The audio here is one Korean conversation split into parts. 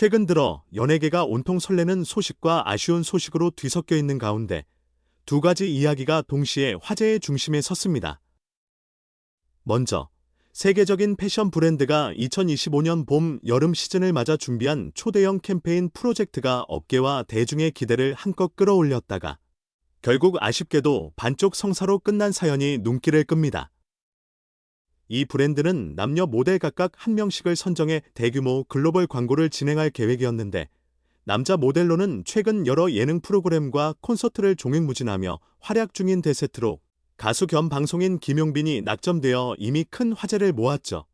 최근 들어 연예계가 온통 설레는 소식과 아쉬운 소식으로 뒤섞여 있는 가운데 두 가지 이야기가 동시에 화제의 중심에 섰습니다. 먼저 세계적인 패션 브랜드가 2025년 봄, 여름 시즌을 맞아 준비한 초대형 캠페인 프로젝트가 업계와 대중의 기대를 한껏 끌어올렸다가 결국 아쉽게도 반쪽 성사로 끝난 사연이 눈길을 끕니다. 이 브랜드는 남녀 모델 각각 한 명씩을 선정해 대규모 글로벌 광고를 진행할 계획이었는데 남자 모델로는 최근 여러 예능 프로그램과 콘서트를 종횡무진하며 활약 중인 대세트로 가수 겸 방송인 김용빈이 낙점되어 이미 큰 화제를 모았죠.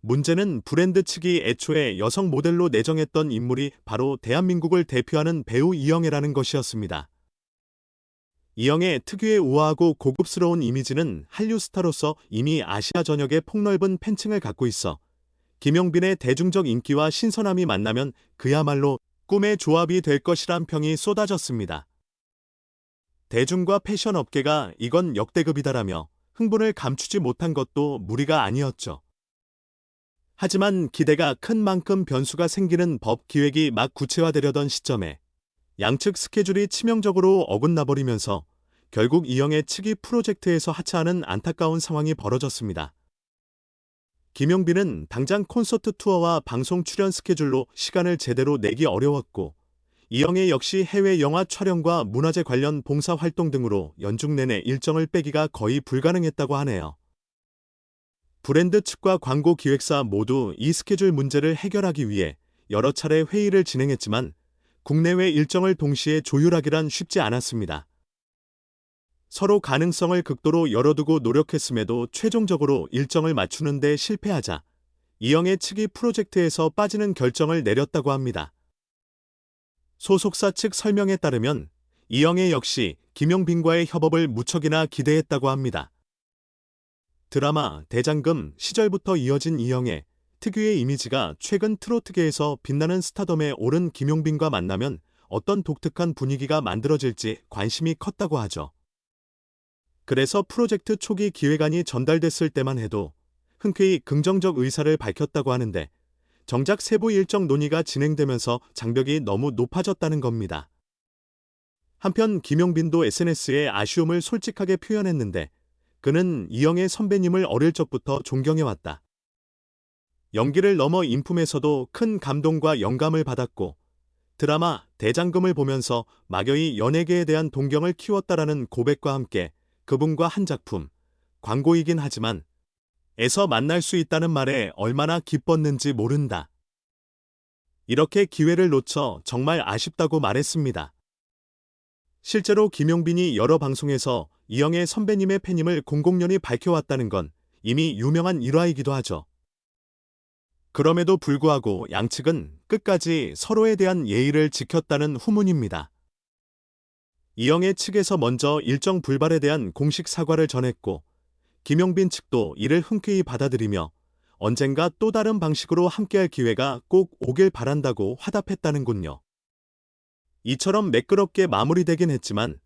문제는 브랜드 측이 애초에 여성 모델로 내정했던 인물이 바로 대한민국을 대표하는 배우 이영애라는 것이었습니다. 이영애 특유의 우아하고 고급스러운 이미지는 한류 스타로서 이미 아시아 전역에 폭넓은 팬층을 갖고 있어 김용빈의 대중적 인기와 신선함이 만나면 그야말로 꿈의 조합이 될 것이란 평이 쏟아졌습니다. 대중과 패션 업계가 이건 역대급이다라며 흥분을 감추지 못한 것도 무리가 아니었죠. 하지만 기대가 큰 만큼 변수가 생기는 법 기획이 막 구체화되려던 시점에 양측 스케줄이 치명적으로 어긋나버리면서 결국 이영의 측이 프로젝트에서 하차하는 안타까운 상황이 벌어졌습니다. 김용빈은 당장 콘서트 투어와 방송 출연 스케줄로 시간을 제대로 내기 어려웠고 이영애 역시 해외 영화 촬영과 문화재 관련 봉사 활동 등으로 연중 내내 일정을 빼기가 거의 불가능했다고 하네요. 브랜드 측과 광고 기획사 모두 이 스케줄 문제를 해결하기 위해 여러 차례 회의를 진행했지만 국내외 일정을 동시에 조율하기란 쉽지 않았습니다. 서로 가능성을 극도로 열어두고 노력했음에도 최종적으로 일정을 맞추는 데 실패하자 이영애 측이 프로젝트에서 빠지는 결정을 내렸다고 합니다. 소속사 측 설명에 따르면 이영애 역시 김용빈과의 협업을 무척이나 기대했다고 합니다. 드라마 대장금 시절부터 이어진 이영애 특유의 이미지가 최근 트로트계에서 빛나는 스타덤에 오른 김용빈과 만나면 어떤 독특한 분위기가 만들어질지 관심이 컸다고 하죠. 그래서 프로젝트 초기 기획안이 전달됐을 때만 해도 흔쾌히 긍정적 의사를 밝혔다고 하는데 정작 세부 일정 논의가 진행되면서 장벽이 너무 높아졌다는 겁니다. 한편 김용빈도 SNS에 아쉬움을 솔직하게 표현했는데 그는 이영애 선배님을 어릴 적부터 존경해왔다. 연기를 넘어 인품에서도 큰 감동과 영감을 받았고 드라마 대장금을 보면서 막연히 연예계에 대한 동경을 키웠다라는 고백과 함께 그분과 한 작품, 광고이긴 하지만 에서 만날 수 있다는 말에 얼마나 기뻤는지 모른다. 이렇게 기회를 놓쳐 정말 아쉽다고 말했습니다. 실제로 김용빈이 여러 방송에서 이영애 선배님의 팬임을 공공연히 밝혀왔다는 건 이미 유명한 일화이기도 하죠. 그럼에도 불구하고 양측은 끝까지 서로에 대한 예의를 지켰다는 후문입니다. 이영애 측에서 먼저 일정 불발에 대한 공식 사과를 전했고 김용빈 측도 이를 흔쾌히 받아들이며 언젠가 또 다른 방식으로 함께할 기회가 꼭 오길 바란다고 화답했다는군요. 이처럼 매끄럽게 마무리되긴 했지만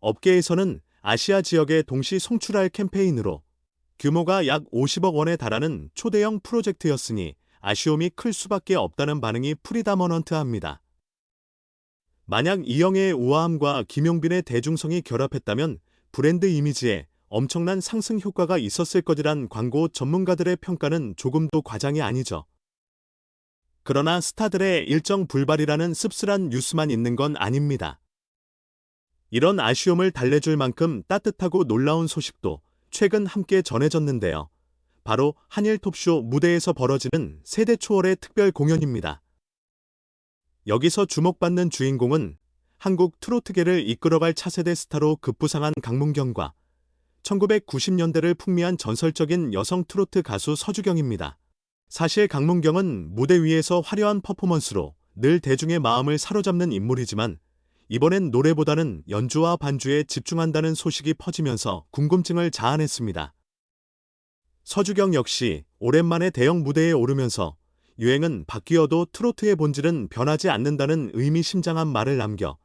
업계에서는 아시아 지역에 동시 송출할 캠페인으로 규모가 약 50억 원에 달하는 초대형 프로젝트였으니 아쉬움이 클 수밖에 없다는 반응이 프리다머넌트합니다. 만약 이영애의 우아함과 김용빈의 대중성이 결합했다면 브랜드 이미지에 엄청난 상승 효과가 있었을 것이란 광고 전문가들의 평가는 조금도 과장이 아니죠. 그러나 스타들의 일정 불발이라는 씁쓸한 뉴스만 있는 건 아닙니다. 이런 아쉬움을 달래줄 만큼 따뜻하고 놀라운 소식도 최근 함께 전해졌는데요. 바로 한일 톱쇼 무대에서 벌어지는 세대 초월의 특별 공연입니다. 여기서 주목받는 주인공은 한국 트로트계를 이끌어갈 차세대 스타로 급부상한 강문경과 1990년대를 풍미한 전설적인 여성 트로트 가수 서주경입니다. 사실 강문경은 무대 위에서 화려한 퍼포먼스로 늘 대중의 마음을 사로잡는 인물이지만 이번엔 노래보다는 연주와 반주에 집중한다는 소식이 퍼지면서 궁금증을 자아냈습니다. 서주경 역시 오랜만에 대형 무대에 오르면서 유행은 바뀌어도 트로트의 본질은 변하지 않는다는 의미심장한 말을 남겨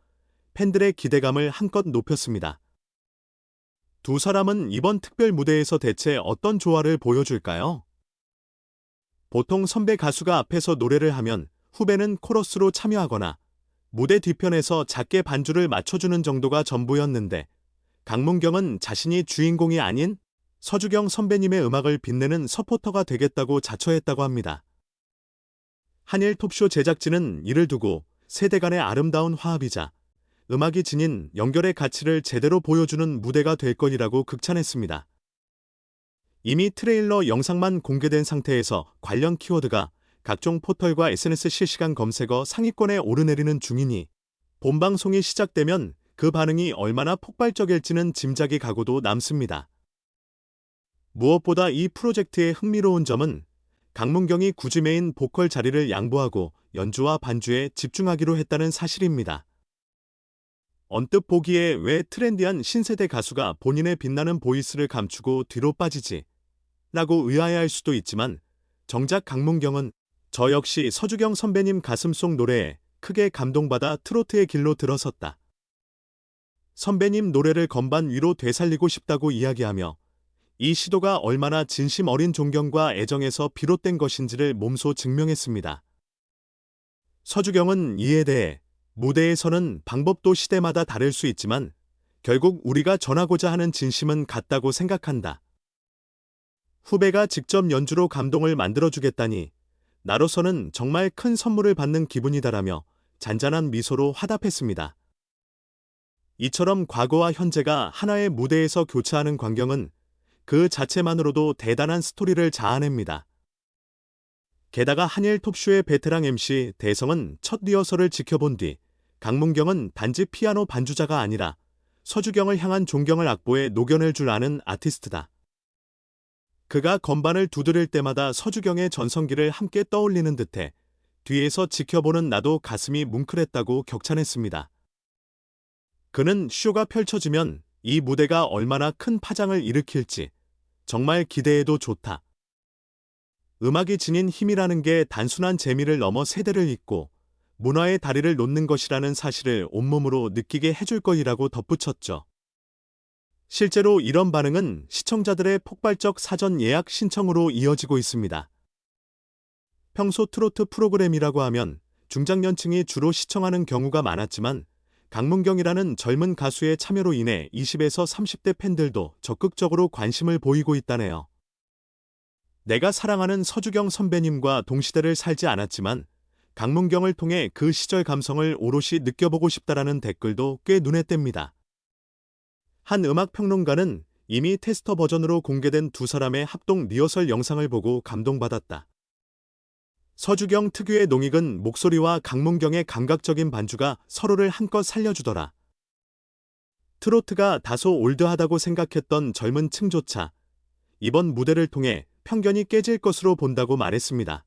팬들의 기대감을 한껏 높였습니다. 두 사람은 이번 특별 무대에서 대체 어떤 조화를 보여줄까요? 보통 선배 가수가 앞에서 노래를 하면 후배는 코러스로 참여하거나 무대 뒤편에서 작게 반주를 맞춰주는 정도가 전부였는데 강문경은 자신이 주인공이 아닌 서주경 선배님의 음악을 빛내는 서포터가 되겠다고 자처했다고 합니다. 한일 톱쇼 제작진은 이를 두고 세대 간의 아름다운 화합이자 음악이 지닌 연결의 가치를 제대로 보여주는 무대가 될 것이라고 극찬했습니다. 이미 트레일러 영상만 공개된 상태에서 관련 키워드가 각종 포털과 SNS 실시간 검색어 상위권에 오르내리는 중이니 본 방송이 시작되면 그 반응이 얼마나 폭발적일지는 짐작이 가고도 남습니다. 무엇보다 이 프로젝트의 흥미로운 점은 강문경이 굳이 메인 보컬 자리를 양보하고 연주와 반주에 집중하기로 했다는 사실입니다. 언뜻 보기에 왜 트렌디한 신세대 가수가 본인의 빛나는 보이스를 감추고 뒤로 빠지지? 라고 의아해할 수도 있지만 정작 강문경은 저 역시 서주경 선배님 가슴속 노래에 크게 감동받아 트로트의 길로 들어섰다. 선배님 노래를 건반 위로 되살리고 싶다고 이야기하며 이 시도가 얼마나 진심 어린 존경과 애정에서 비롯된 것인지를 몸소 증명했습니다. 서주경은 이에 대해 무대에서는 방법도 시대마다 다를 수 있지만 결국 우리가 전하고자 하는 진심은 같다고 생각한다. 후배가 직접 연주로 감동을 만들어주겠다니 나로서는 정말 큰 선물을 받는 기분이다라며 잔잔한 미소로 화답했습니다. 이처럼 과거와 현재가 하나의 무대에서 교차하는 광경은 그 자체만으로도 대단한 스토리를 자아냅니다. 게다가 한일 톱쇼의 베테랑 MC 대성은 첫 리허설을 지켜본 뒤 강문경은 단지 피아노 반주자가 아니라 서주경을 향한 존경을 악보에 녹여낼 줄 아는 아티스트다. 그가 건반을 두드릴 때마다 서주경의 전성기를 함께 떠올리는 듯해 뒤에서 지켜보는 나도 가슴이 뭉클했다고 격찬했습니다. 그는 쇼가 펼쳐지면 이 무대가 얼마나 큰 파장을 일으킬지 정말 기대해도 좋다. 음악이 지닌 힘이라는 게 단순한 재미를 넘어 세대를 잇고 문화의 다리를 놓는 것이라는 사실을 온몸으로 느끼게 해줄 것이라고 덧붙였죠. 실제로 이런 반응은 시청자들의 폭발적 사전 예약 신청으로 이어지고 있습니다. 평소 트로트 프로그램이라고 하면 중장년층이 주로 시청하는 경우가 많았지만 강문경이라는 젊은 가수의 참여로 인해 20에서 30대 팬들도 적극적으로 관심을 보이고 있다네요. 내가 사랑하는 서주경 선배님과 동시대를 살지 않았지만 강문경을 통해 그 시절 감성을 오롯이 느껴보고 싶다라는 댓글도 꽤 눈에 띕니다. 한 음악 평론가는 이미 테스터 버전으로 공개된 두 사람의 합동 리허설 영상을 보고 감동받았다. 서주경 특유의 농익은 목소리와 강문경의 감각적인 반주가 서로를 한껏 살려주더라. 트로트가 다소 올드하다고 생각했던 젊은 층조차 이번 무대를 통해 편견이 깨질 것으로 본다고 말했습니다.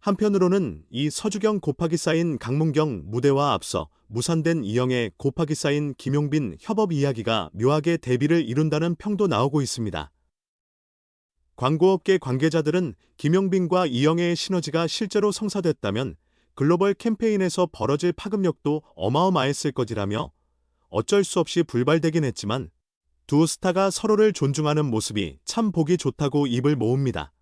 한편으로는 이 서주경 곱하기 쌓인 강문경 무대와 앞서 무산된 이영의 곱하기 쌓인 김용빈 협업 이야기가 묘하게 대비를 이룬다는 평도 나오고 있습니다. 광고업계 관계자들은 김용빈과 이영애의 시너지가 실제로 성사됐다면 글로벌 캠페인에서 벌어질 파급력도 어마어마했을 것이라며 어쩔 수 없이 불발되긴 했지만 두 스타가 서로를 존중하는 모습이 참 보기 좋다고 입을 모읍니다.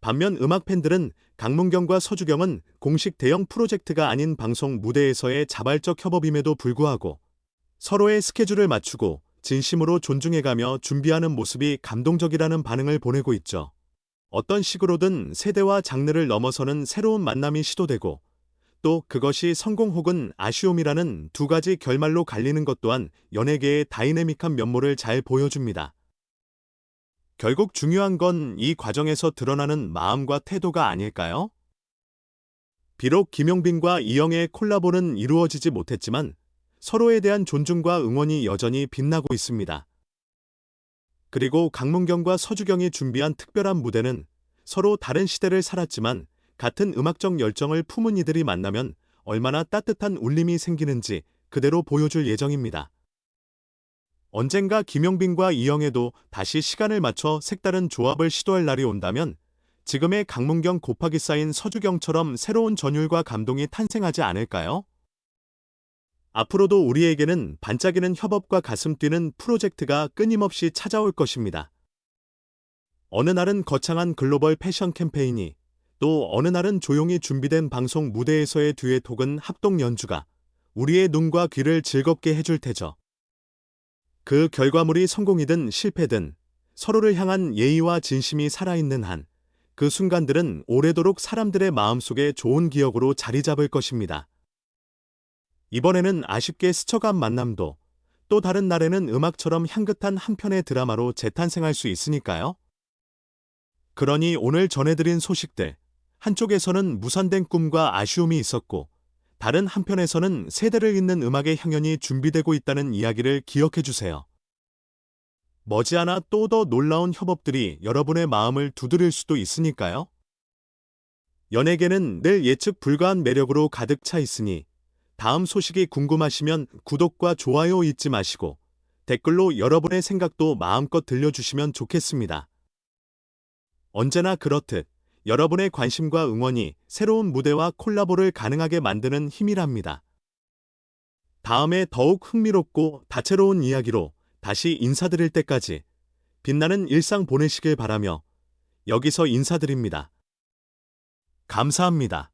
반면 음악 팬들은 강문경과 서주경은 공식 대형 프로젝트가 아닌 방송 무대에서의 자발적 협업임에도 불구하고 서로의 스케줄을 맞추고 진심으로 존중해가며 준비하는 모습이 감동적이라는 반응을 보내고 있죠. 어떤 식으로든 세대와 장르를 넘어서는 새로운 만남이 시도되고 또 그것이 성공 혹은 아쉬움이라는 두 가지 결말로 갈리는 것 또한 연예계의 다이내믹한 면모를 잘 보여줍니다. 결국 중요한 건 이 과정에서 드러나는 마음과 태도가 아닐까요? 비록 김용빈과 이영애의 콜라보는 이루어지지 못했지만 서로에 대한 존중과 응원이 여전히 빛나고 있습니다. 그리고 강문경과 서주경이 준비한 특별한 무대는 서로 다른 시대를 살았지만 같은 음악적 열정을 품은 이들이 만나면 얼마나 따뜻한 울림이 생기는지 그대로 보여줄 예정입니다. 언젠가 김용빈과 이영애도 다시 시간을 맞춰 색다른 조합을 시도할 날이 온다면 지금의 강문경 곱하기 쌓인 서주경처럼 새로운 전율과 감동이 탄생하지 않을까요? 앞으로도 우리에게는 반짝이는 협업과 가슴 뛰는 프로젝트가 끊임없이 찾아올 것입니다. 어느 날은 거창한 글로벌 패션 캠페인이 또 어느 날은 조용히 준비된 방송 무대에서의 듀엣 혹은 합동 연주가 우리의 눈과 귀를 즐겁게 해줄 테죠. 그 결과물이 성공이든 실패든 서로를 향한 예의와 진심이 살아있는 한 그 순간들은 오래도록 사람들의 마음속에 좋은 기억으로 자리 잡을 것입니다. 이번에는 아쉽게 스쳐간 만남도 또 다른 날에는 음악처럼 향긋한 한 편의 드라마로 재탄생할 수 있으니까요. 그러니 오늘 전해드린 소식들, 한쪽에서는 무산된 꿈과 아쉬움이 있었고, 다른 한편에서는 세대를 잇는 음악의 향연이 준비되고 있다는 이야기를 기억해 주세요. 머지않아 또 더 놀라운 협업들이 여러분의 마음을 두드릴 수도 있으니까요. 연예계는 늘 예측 불가한 매력으로 가득 차 있으니 다음 소식이 궁금하시면 구독과 좋아요 잊지 마시고 댓글로 여러분의 생각도 마음껏 들려주시면 좋겠습니다. 언제나 그렇듯 여러분의 관심과 응원이 새로운 무대와 콜라보를 가능하게 만드는 힘이랍니다. 다음에 더욱 흥미롭고 다채로운 이야기로 다시 인사드릴 때까지 빛나는 일상 보내시길 바라며 여기서 인사드립니다. 감사합니다.